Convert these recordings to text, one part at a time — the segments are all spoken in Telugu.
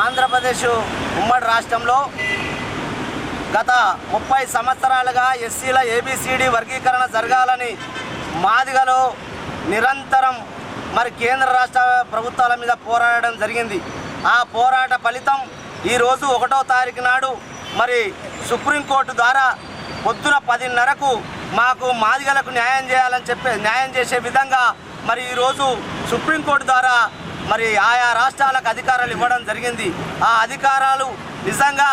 ఆంధ్రప్రదేశ్ ఉమ్మడి రాష్ట్రంలో గత ముప్పై సంవత్సరాలుగా ఎస్సీల ఏబిసిడి వర్గీకరణ జరగాలని మాదిగలో నిరంతరం మరి కేంద్ర రాష్ట్ర ప్రభుత్వాల మీద పోరాడడం జరిగింది. ఆ పోరాట ఫలితం ఈరోజు ఒకటో తారీఖు నాడు మరి సుప్రీంకోర్టు ద్వారా పొద్దున పదిన్నరకు మాకు మాదిగలకు న్యాయం చేయాలని చెప్పే న్యాయం చేసే విధంగా మరి ఈరోజు సుప్రీంకోర్టు ద్వారా మరి ఆయా రాష్ట్రాలకు అధికారాలు ఇవ్వడం జరిగింది. ఆ అధికారాలు నిజంగా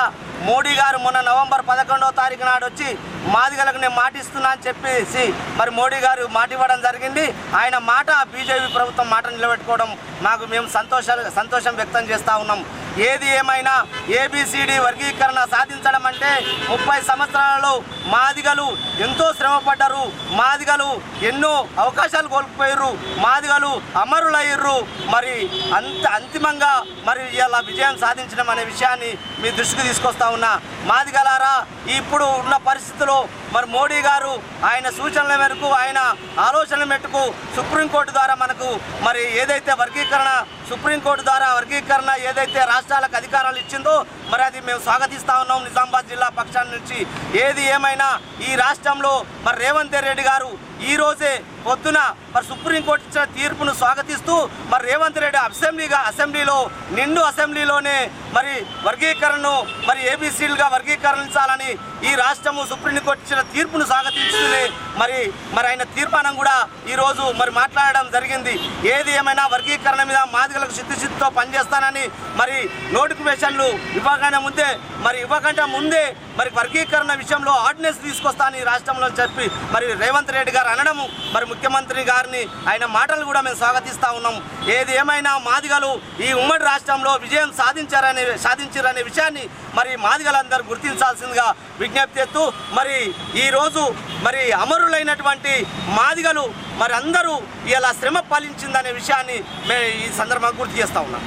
మోడీ గారు మొన్న నవంబర్ పదకొండవ తారీఖు నాడు వచ్చి మాదిగలకు నేను మాటిస్తున్నా అని చెప్పేసి మరి మోడీ గారు మాట ఇవ్వడం జరిగింది. ఆయన మాట బీజేపీ ప్రభుత్వం మాట నిలబెట్టుకోవడం మాకు మేము సంతోషాలు సంతోషం వ్యక్తం చేస్తూ ఉన్నాం. ఏది ఏమైనా ఏబిసిడి వర్గీకరణ సాధించడం అంటే ముప్పై సంవత్సరాలలో మాదిగలు ఎంతో శ్రమపడ్డారు. మాదిగలు ఎన్నో అవకాశాలు కోల్పోయారు మాదిగలు అమరులయ్యారు మరి అంత అంతిమంగా మరి ఇలా విజయం సాధించడం అనే విషయాన్ని మీ దృష్టికి తీసుకొస్తా ఉన్నా. మాదిగలారా ఇప్పుడు ఉన్న పరిస్థితుల్లో మరి మోడీ గారు ఆయన సూచనల మేరకు ఆయన ఆలోచనల మేరకు సుప్రీంకోర్టు ద్వారా మనకు మరి ఏదైతే వర్గీకరణ సుప్రీంకోర్టు ద్వారా వర్గీకరణ ఏదైతే రాష్ట్రాలకు అధికారాలు ఇచ్చిందో మరి అది మేము స్వాగతిస్తా ఉన్నాం నిజామాబాద్ జిల్లా పక్షాన్ని నుంచి. ఏది ఏమైనా ఈ రాష్ట్రంలో మరి రేవంత్ రెడ్డి గారు ఈ రోజే పొద్దున మరి సుప్రీంకోర్టు ఇచ్చిన తీర్పును స్వాగతిస్తూ మరి రేవంత్ రెడ్డి అసెంబ్లీగా అసెంబ్లీలో నిండు అసెంబ్లీలోనే మరి వర్గీకరణను మరి ఏబీసీలుగా వర్గీకరించాలని ఈ రాష్ట్రము సుప్రీంకోర్టు ఇచ్చిన తీర్పును స్వాగతిస్తుంది మరి మరి ఆయన తీర్మానం కూడా ఈరోజు మరి మాట్లాడడం జరిగింది. ఏది ఏమైనా వర్గీకరణ మీద మాదిగలకు సిద్ధిసిద్ధితో పనిచేస్తానని మరి నోటిఫికేషన్లు ఇవ్వగానే ముందే మరి ఇవ్వకంటే ముందే మరి వర్గీకరణ విషయంలో ఆర్డినెన్స్ తీసుకొస్తాను ఈ రాష్ట్రంలో చెప్పి మరి రేవంత్ రెడ్డి గారు అనడము మరి ముఖ్యమంత్రి గారిని ఆయన మాటలు కూడా మేము స్వాగతిస్తా ఉన్నాం ఏది ఏమైనా మాదిగలు ఈ ఉమ్మడి రాష్ట్రంలో విజయం సాధించారనే సాధించారనే విషయాన్ని మరి మాదిగలందరూ గుర్తించాల్సిందిగా విజ్ఞప్తి చేస్తూ మరి ఈరోజు మరి అమరులైనటువంటి మాదిగలు మరి అందరూ ఇలా శ్రమ ఫలించిందనే విషయాన్ని మేము ఈ సందర్భంగా గుర్తు చేస్తా ఉన్నాం.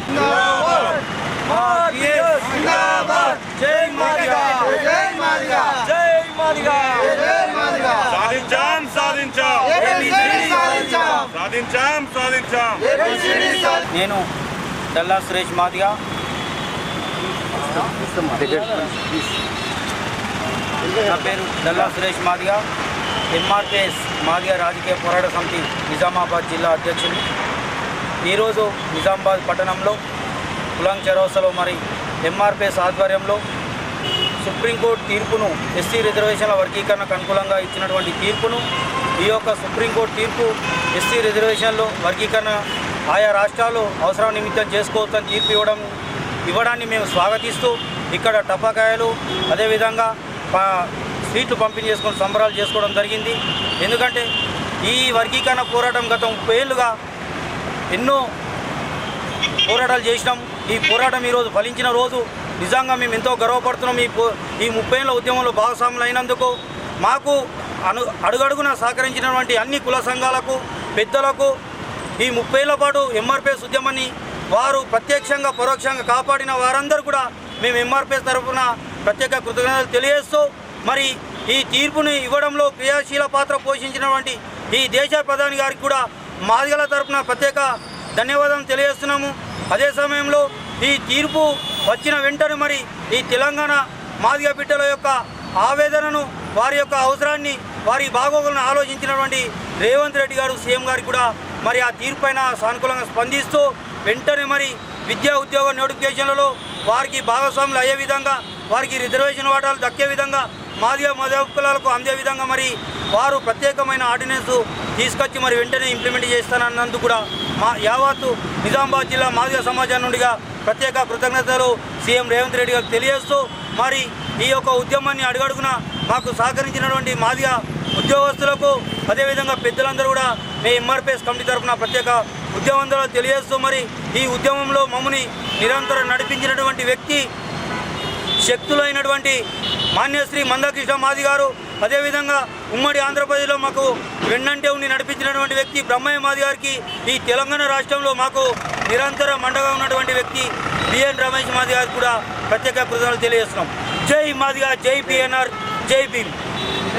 జై మాదిగా జై మాదిగా జై మాదిగా సాధించాం సాధించాం సాధించాం సాధించాం నేను డల్లా సురేష్ మాదిగా. నా పేరు డల్లా సురేష్ మాదిగా. ఎంఆర్పిఎస్ మాదిగా రాజకీయ పోరాట సమితి నిజామాబాద్ జిల్లా అధ్యక్షుడు ఈరోజు నిజామాబాద్ పట్టణంలో కులాంగ్ చౌరస్తాలో మరి ఎంఆర్పిఎస్ ఆధ్వర్యంలో సుప్రీంకోర్టు తీర్పును ఎస్సీ రిజర్వేషన్ల వర్గీకరణకు అనుకూలంగా ఇచ్చినటువంటి తీర్పును ఈ యొక్క సుప్రీంకోర్టు తీర్పు ఎస్సీ రిజర్వేషన్లో వర్గీకరణ ఆయా రాష్ట్రాలు అవసరం నిమిత్తం చేసుకోవచ్చని తీర్పు ఇవ్వడం ఇవ్వడాన్ని మేము స్వాగతిస్తూ ఇక్కడ టపాకాయలు అదేవిధంగా ప- స్వీట్లు పంపిణీ చేసుకొని సంబరాలు చేసుకోవడం జరిగింది. ఎందుకంటే ఈ వర్గీకరణ పోరాటం గత ముప్పై ఏళ్ళుగా ఎన్నో పోరాటాలు చేసినాం. ఈ పోరాటం ఈరోజు ఫలించిన రోజు నిజంగా మేము ఎంతో గర్వపడుతున్నాం. ఈ ఈ ముప్పై ఏళ్ళ ఉద్యమంలో భాగస్వాములు అయినందుకు మాకు అను అడుగడుగున సహకరించినటువంటి అన్ని కుల సంఘాలకు పెద్దలకు ఈ ముప్పై ఏళ్ళ పాటు ఎంఆర్పిఎస్ ఉద్యమాన్ని వారు ప్రత్యక్షంగా పరోక్షంగా కాపాడిన వారందరూ కూడా మేము ఎంఆర్పిఎస్ తరఫున ప్రత్యేక కృతజ్ఞతలు తెలియజేస్తూ మరి ఈ తీర్పుని ఇవ్వడంలో క్రియాశీల పాత్ర పోషించినటువంటి ఈ దేశ ప్రధాని గారికి కూడా మాదిగల తరఫున ప్రత్యేక ధన్యవాదాలు తెలియజేస్తున్నాము. అదే సమయంలో ఈ తీర్పు వచ్చిన వెంటనే మరి ఈ తెలంగాణ మాదిగ బిడ్డల యొక్క ఆవేదనను వారి యొక్క అవసరాన్ని వారి బాగోగులను ఆలోచించినటువంటి రేవంత్ రెడ్డి గారు సీఎం గారికి కూడా మరి ఆ తీర్పు పైన సానుకూలంగా స్పందిస్తూ వెంటనే మరి విద్యా ఉద్యోగ నోటిఫికేషన్లలో వారికి భాగస్వాములు అయ్యే విధంగా వారికి రిజర్వేషన్ వాటాలు దక్కే విధంగా మాదిగ మదకులాలకు అందే విధంగా మరి వారు ప్రత్యేకమైన ఆర్డినెన్స్ తీసుకొచ్చి మరి వెంటనే ఇంప్లిమెంట్ చేస్తానన్నందుకు కూడా మా యావత్తు నిజామాబాద్ జిల్లా మాదిగ సమాజం నుండిగా ప్రత్యేక కృతజ్ఞతలు సీఎం రేవంత్ రెడ్డి గారికి తెలియజేస్తూ మరి ఈ యొక్క ఉద్యమాన్ని అడుగడుగున మాకు సహకరించినటువంటి మాదిగా ఉద్యోగస్తులకు అదేవిధంగా పెద్దలందరూ కూడా మీ ఎంఆర్పిఎస్ కమిటీ తరఫున ప్రత్యేక ఉద్యమంలో తెలియజేస్తూ మరి ఈ ఉద్యమంలో మమ్మల్ని నిరంతరం నడిపించినటువంటి వ్యక్తి శక్తులైనటువంటి మాన్యశ్రీ మందకృష్ణ మాది గారు అదేవిధంగా ఉమ్మడి ఆంధ్రప్రదేశ్లో మాకు వెన్నంటే ఉండి నడిపించినటువంటి వ్యక్తి బ్రహ్మయ్య మాది గారికి ఈ తెలంగాణ రాష్ట్రంలో మాకు నిరంతర మండగా ఉన్నటువంటి వ్యక్తి బిఎన్ రమేష్ మాది గారికి కూడా ప్రత్యేక కృతజ్ఞతలు తెలియజేస్తున్నాం. జై మాదిగా జై పిఎన్ఆర్ జై భీమ్.